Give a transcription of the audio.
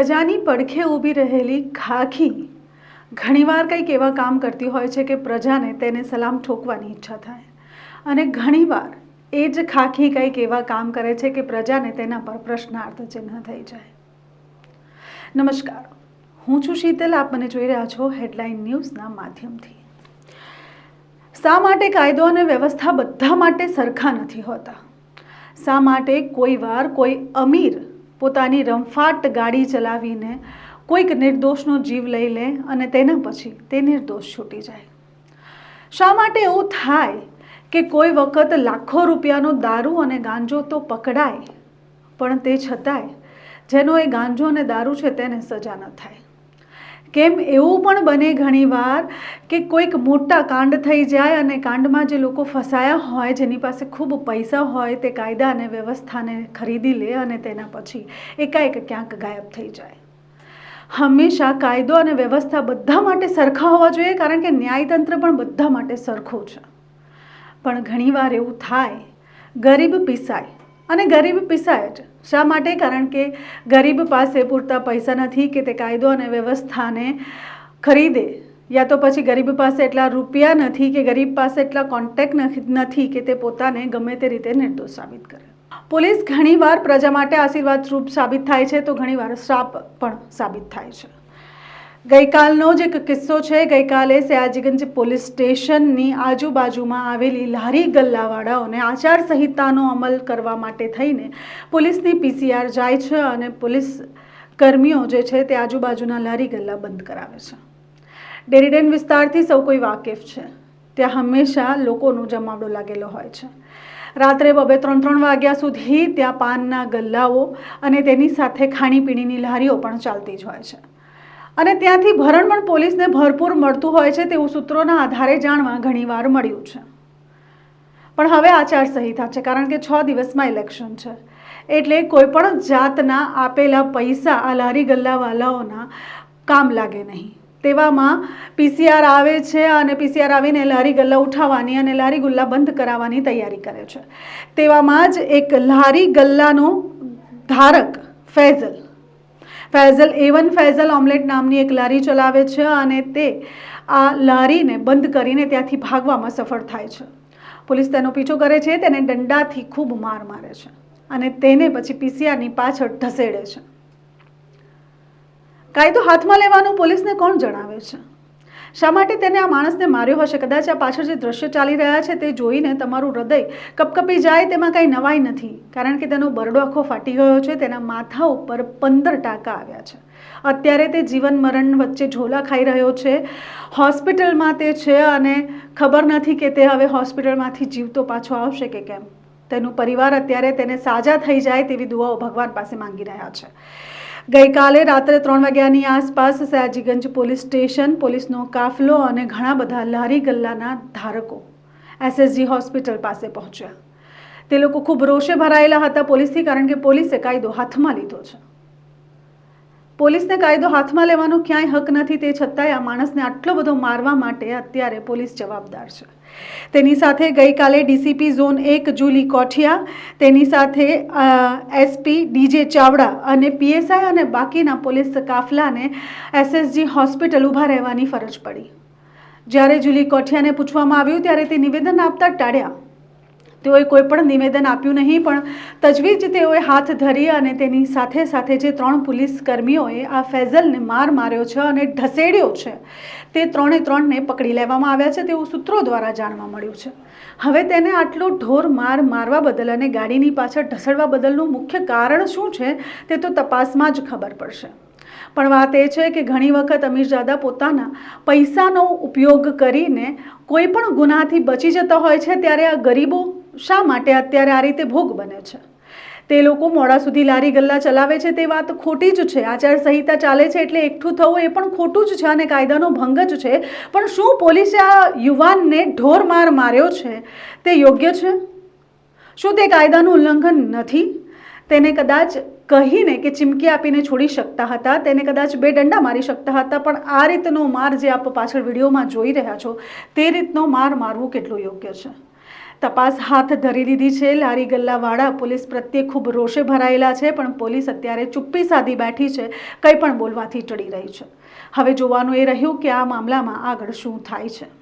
પ્રજાની પડખે ઊભી રહેલી ખાખી ઘણીવાર કંઈક એવા કામ કરતી હોય છે કે પ્રજાને તેને સલામ ઠોકવાની ઈચ્છા થાય. અને ઘણીવાર એ જ ખાખી કંઈક એવા કામ કરે છે કે પ્રજાને તેના પર પ્રશ્નાર્થ ચિહ્ન થઈ જાય. નમસ્કાર. હું છું શીતલ. આપ મને જોઈ રહ્યા છો હેડલાઇન ન્યૂઝના માધ્યમથી. શા માટે કાયદો અને વ્યવસ્થા બધા માટે સરખા નથી હોતા? શા માટે કોઈ વાર કોઈ અમીર પોતાની રમફાટ ગાડી ચલાવીને કોઈક નિર્દોષનો જીવ લઈ લે અને તેના પછી તે નિર્દોષ છૂટી જાય. શા માટે એવું થાય કે કોઈ વખત લાખો રૂપિયાનો દારૂ અને ગાંજો તો પકડાય, પણ તે છતાંય જેનો એ ગાંજો અને દારૂ છે તેને સજા ન થાય? કેમ એવું પણ બને ઘણીવાર કે કોઈક મોટા કાંડ થઈ જાય અને કાંડમાં જે લોકો ફસાયા હોય, જેની પાસે ખૂબ પૈસા હોય, તે કાયદા અને વ્યવસ્થાને ખરીદી લે અને તેના પછી એકાએક ક્યાંક ગાયબ થઈ જાય. હંમેશા કાયદો અને વ્યવસ્થા બધા માટે સરખા હોવા જોઈએ, કારણ કે ન્યાયતંત્ર પણ બધા માટે સરખું છે. પણ ઘણીવાર એવું થાય, ગરીબ પીસાય અને ગરીબ પીસાય જ. શા માટે? કારણ કે ગરીબ પાસે પૂરતા પૈસા નથી કે તે કાયદો અને વ્યવસ્થાને ખરીદે. યા તો પછી ગરીબ પાસે એટલા રૂપિયા નથી કે ગરીબ પાસે એટલા કોન્ટેક્ટ નથી કે તે પોતાને ગમે તે રીતે નિર્દોષ સાબિત કરે. પોલીસ ઘણીવાર પ્રજા માટે આશીર્વાદરૂપ સાબિત થાય છે, તો ઘણીવાર શ્રાપ પણ સાબિત થાય છે. ગઈકાલનો જ એક કિસ્સો છે. ગઈકાલે સયાજીગંજ પોલીસ સ્ટેશનની આજુબાજુમાં આવેલી લારી ગલ્લાવાળાઓને આચારસંહિતાનો અમલ કરવા માટે થઈને પોલીસની પીસીઆર જાય છે અને પોલીસ કર્મીઓ જે છે તે આજુબાજુના લારી ગલ્લા બંધ કરાવે છે. ડેરીડેન વિસ્તારથી સૌ કોઈ વાકેફ છે. ત્યાં હંમેશા લોકોનો જમાવડો લાગેલો હોય છે. રાત્રે બબે ત્રણ ત્રણ વાગ્યા સુધી ત્યાં પાનના ગલ્લાઓ અને તેની સાથે ખાણીપીણીની લારીઓ પણ ચાલતી જ હોય છે. અને ત્યાંથી ભરણ પણ પોલીસને ભરપૂર મળતું હોય છે તેવું સૂત્રોના આધારે જાણવા ઘણીવાર મળ્યું છે. પણ હવે આચારસંહિતા છે, કારણ કે છ દિવસમાં ઇલેક્શન છે. એટલે કોઈ પણ જાતના આપેલા પૈસા આ લારી ગલ્લાવાલાઓના કામ લાગે નહીં. તેવામાં પીસીઆર આવે છે અને પીસીઆર આવીને લારી ગલ્લા ઉઠાવવાની અને લારી ગુલ્લા બંધ કરાવવાની તૈયારી કરે છે. તેવામાં જ એક લારી ગલ્લાનો ધારક, Faizal Faizal A one Faizal omelette નામની એક લારી ચલાવે છે અને તે આ લારીને બંધ કરીને ત્યાંથી ભાગવામાં સફળ થાય છે. પોલીસ તેનો પીછો કરે છે, તેને દંડાથી ખૂબ માર મારે છે અને તેને પછી પીસીઆરની પાછળ ઢસેડે છે. કાયદો હાથમાં લેવાનું પોલીસને કોણ જણાવે છે? શા માટે તેને આ માણસને માર્યો હશે? કદાચ આ પાછળ જે દ્રશ્ય ચાલી રહ્યા છે તે જોઈને તમારું હૃદય કપકપી જાય તેમાં કાંઈ નવાઈ નથી. કારણ કે તેનો બરડો આખો ફાટી ગયો છે, તેના માથા ઉપર પંદર ટાંકા આવ્યા છે. અત્યારે તે જીવન મરણ વચ્ચે ઝોલા ખાઈ રહ્યો છે. હોસ્પિટલમાં તે છે અને ખબર નથી કે તે હવે હોસ્પિટલમાંથી જીવતો પાછો આવશે કે કેમ. તેનું પરિવાર અત્યારે તેને સાજા થઈ જાય તેવી દુઆઓ ભગવાન પાસે માંગી રહ્યા છે. ગઈકાલે રાત્રે ત્રણ વાગ્યાની આસપાસ સયાજીગંજ પોલીસ સ્ટેશન પોલીસનો કાફલો અને ઘણા બધા લારી ગલ્લાના ધારકો એસએસજી હોસ્પિટલ પાસે પહોંચ્યા. તે લોકો ખૂબ રોષે ભરાયેલા હતા પોલીસથી કારણ કે પોલીસે કાયદો હાથમાં લીધો છે. પોલીસને કાયદો હાથમાં લેવાનો ક્યાંય હક નથી તે છતાંય આ માણસને આટલો બધો મારવા માટે અત્યારે પોલીસ જવાબદાર છે. તેની સાથે ગઈકાલે ડીસીપી ઝોન એક જુલી કોઠિયા, તેની સાથે એસપી ડીજે ચાવડા અને પીએસઆઈ અને બાકીના પોલીસ કાફલાને એસએસજી હોસ્પિટલ ઊભા રહેવાની ફરજ પડી. જ્યારે જુલી કોઠિયાને પૂછવામાં આવ્યું ત્યારે તે નિવેદન આપતા ટાળ્યા. તેઓએ કોઈ પણ નિવેદન આપ્યું નહીં, પણ તજવીજ તેઓએ હાથ ધરી અને તેની સાથે સાથે જે ત્રણ પોલીસ કર્મીઓએ આ ફેઝલને માર માર્યો છે અને ઢસેડ્યો છે, તે ત્રણે ત્રણને પકડી લેવામાં આવ્યા છે તેવું સૂત્રો દ્વારા જાણવા મળ્યું છે. હવે તેને આટલો ઢોર માર મારવા બદલ અને ગાડીની પાછળ ઢસડવા બદલનું મુખ્ય કારણ શું છે, તે તો તપાસમાં જ ખબર પડશે. પણ વાત એ છે કે ઘણી વખત અમીરજાદા પોતાના પૈસાનો ઉપયોગ કરીને કોઈ પણ ગુનાથી બચી જતા હોય છે, ત્યારે આ ગરીબો શા માટે અત્યારે આ રીતે ભોગ બને છે? તે લોકો મોડા સુધી લારી ગલ્લા ચલાવે છે, તે વાત ખોટી જ છે. આચારસંહિતા ચાલે છે એટલે એકઠું થવું એ પણ ખોટું જ છે અને કાયદાનો ભંગ જ છે. પણ શું પોલીસે આ યુવાનને ઢોર માર માર્યો છે? તે યોગ્ય છે? શું તે કાયદાનું ઉલ્લંઘન નથી? તેને કદાચ કહીને કે ચીમકી આપીને છોડી શકતા હતા, તેને કદાચ બે દંડા મારી શકતા હતા, પણ આ રીતનો માર જે આપ પાછળ વિડીયોમાં જોઈ રહ્યા છો, તે રીતનો માર મારવું કેટલું યોગ્ય છે? તપાસ હાથ ધરી દીધી છે. લારી ગલ્લાવાળા પોલીસ પ્રત્યે ખૂબ રોષે ભરાયેલા છે, પણ પોલીસ અત્યારે ચુપ્પી સાધી બેઠી છે. કંઈ પણ બોલવાથી ટળી રહી છે. હવે જોવાનું એ રહ્યું કે આ મામલામાં આગળ શું થાય છે.